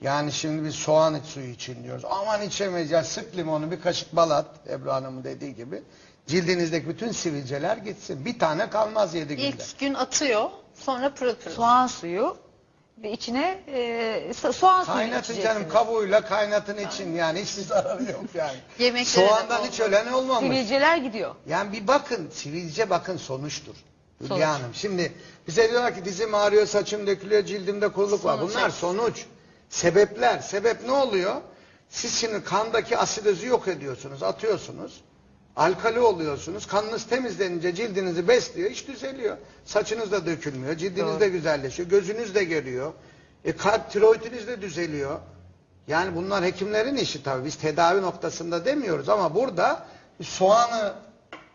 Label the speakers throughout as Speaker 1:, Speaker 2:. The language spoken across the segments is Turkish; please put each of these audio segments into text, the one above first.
Speaker 1: Yani şimdi biz soğan iç suyu için diyoruz. Aman içemeyiz ya sık limonu bir kaşık balat Ebru Hanım'ın dediği gibi. Cildinizdeki bütün sivilceler gitsin. Bir tane kalmaz yedi günde.
Speaker 2: İlk gün atıyor, sonra pırıl pırıl.
Speaker 3: Soğan suyu ve içine e, so- soğan suyu
Speaker 1: Kaynatın canım kabuğuyla kaynatın için yani hiçbir zararı yok yani.
Speaker 2: Yemeklere de
Speaker 1: Soğandan hiç ölen olmamış.
Speaker 3: Sivilceler gidiyor.
Speaker 1: Yani bir bakın sivilce bakın sonuçtur. Hülya
Speaker 3: Sonuç.
Speaker 1: Hanım. Şimdi bize diyorlar ki dizim ağrıyor, saçım dökülüyor, cildimde kuruluk var.
Speaker 2: Sonuç,
Speaker 1: Bunlar
Speaker 2: evet.
Speaker 1: sonuç. Sebepler. Sebep ne oluyor? Siz şimdi kandaki asidozu yok ediyorsunuz, atıyorsunuz. Alkali oluyorsunuz. Kanınız temizlenince cildinizi besliyor, iş düzeliyor. Saçınız da dökülmüyor, cildiniz
Speaker 3: Doğru.
Speaker 1: de güzelleşiyor, gözünüz de görüyor. E kalp tiroidiniz de düzeliyor. Yani bunlar hekimlerin işi tabii. Biz tedavi noktasında demiyoruz ama burada soğanı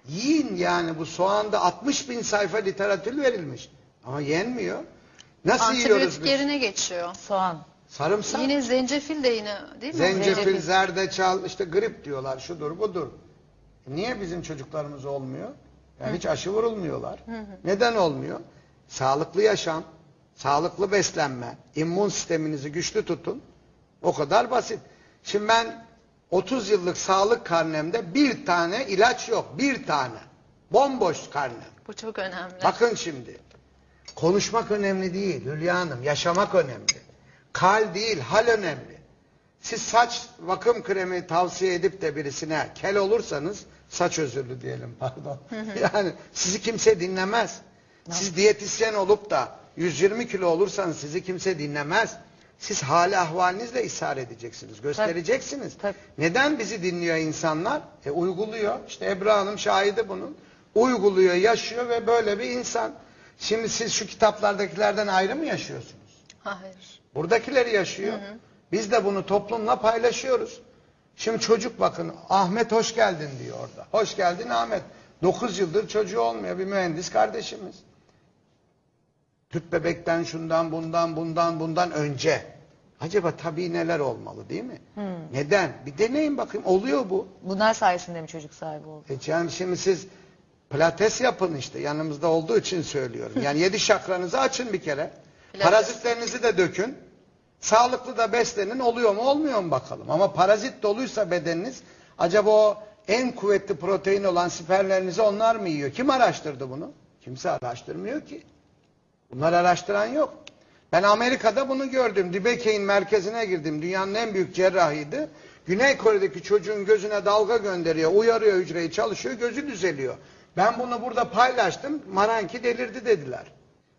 Speaker 1: yiyin yani bu soğanda 60 bin sayfa literatür verilmiş. Ama yenmiyor. Nasıl yiyoruz
Speaker 2: Antibiyotik
Speaker 1: biz?
Speaker 2: yerine geçiyor.
Speaker 3: Soğan.
Speaker 1: Sarımsak,
Speaker 2: Yine zencefil de yine değil mi?
Speaker 1: zencefil, zerdeçal, işte grip diyorlar, şudur budur. E Niye bizim çocuklarımız olmuyor? Yani hiç aşı vurulmuyorlar. Neden olmuyor? Sağlıklı yaşam, sağlıklı beslenme, immün sisteminizi güçlü tutun. O kadar basit. Şimdi ben 30 yıllık sağlık karnemde bir tane ilaç yok. Bir tane. Bomboş karnem.
Speaker 2: Bu çok önemli.
Speaker 1: Bakın şimdi. Konuşmak önemli değil Hülya Hanım. Yaşamak önemli. Kal değil, hal önemli. Siz saç vakım kremi tavsiye edip de birisine kel olursanız saç özürlü diyelim pardon. yani sizi kimse dinlemez. Siz diyetisyen olup da 120 kilo olursanız sizi kimse dinlemez. Siz hali ahvalinizle ishar edeceksiniz, göstereceksiniz.
Speaker 3: Tabii.
Speaker 1: Neden bizi dinliyor insanlar? E uyguluyor. İşte Ebru Hanım şahidi bunun. Uyguluyor, yaşıyor ve böyle bir insan. Şimdi siz şu kitaplardakilerden ayrı mı yaşıyorsunuz?
Speaker 2: Hayır.
Speaker 1: Buradakileri yaşıyor. Biz de bunu toplumla paylaşıyoruz. Şimdi çocuk bakın Ahmet hoş geldin diyor orada. Hoş geldin Ahmet. 9 yıldır çocuğu olmuyor bir mühendis kardeşimiz. Tüp bebekten şundan bundan bundan bundan önce. Acaba tabii neler olmalı değil mi? Neden? Bir deneyin bakayım oluyor bu.
Speaker 3: Bunlar sayesinde mi çocuk sahibi oldu?
Speaker 1: E yani şimdi siz pilates yapın işte yanımızda olduğu için söylüyorum. Yani yedi şakranızı açın bir kere. Parazitlerinizi de dökün. Sağlıklı da beslenin oluyor mu olmuyor mu bakalım. Ama parazit doluysa bedeniniz acaba o en kuvvetli protein olan siperlerinizi onlar mı yiyor? Kim araştırdı bunu? Kimse araştırmıyor ki. Bunlar araştıran yok. Ben Amerika'da bunu gördüm. Dibekey'in merkezine girdim. Dünyanın en büyük cerrahiydi. Güney Kore'deki çocuğun gözüne dalga gönderiyor, uyarıyor hücreyi, çalışıyor, gözü düzeliyor. Ben bunu burada paylaştım. Maranki delirdi dediler.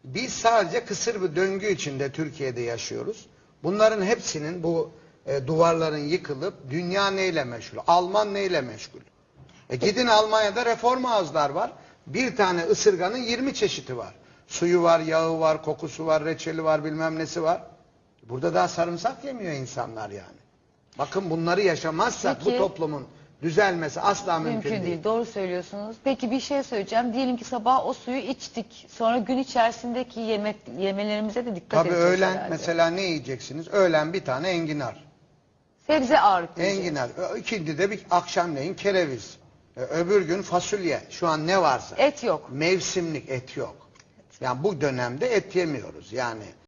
Speaker 1: Biz sadece kısır bir döngü içinde Türkiye'de yaşıyoruz. Bunların hepsinin bu e, duvarların yıkılıp dünya neyle meşgul? Alman neyle meşgul? E gidin Almanya'da reform ağızlar var. Bir tane ısırganın 20 çeşidi var. Suyu var, yağı var, kokusu var, reçeli var, bilmem nesi var. Burada daha sarımsak yemiyor insanlar yani. Bakın bunları yaşamazsak
Speaker 3: Peki.
Speaker 1: bu toplumun düzelmesi asla mümkün,
Speaker 3: Mümkün değil.
Speaker 1: değil.
Speaker 3: Doğru söylüyorsunuz. Peki bir şey söyleyeceğim. Diyelim ki sabah o suyu içtik. Sonra gün içerisindeki yemek yemelerimize de dikkat
Speaker 1: Tabii
Speaker 3: edeceğiz
Speaker 1: öğlen
Speaker 3: herhalde.
Speaker 1: mesela ne yiyeceksiniz? Öğlen bir tane enginar.
Speaker 3: Sebze ağırlıklı.
Speaker 1: Enginar. İkindi de bir akşamleyin kereviz. E, Öbür gün fasulye. Şu an ne varsa.
Speaker 3: Et yok.
Speaker 1: Mevsimlik et yok. Yani bu dönemde et yemiyoruz. Yani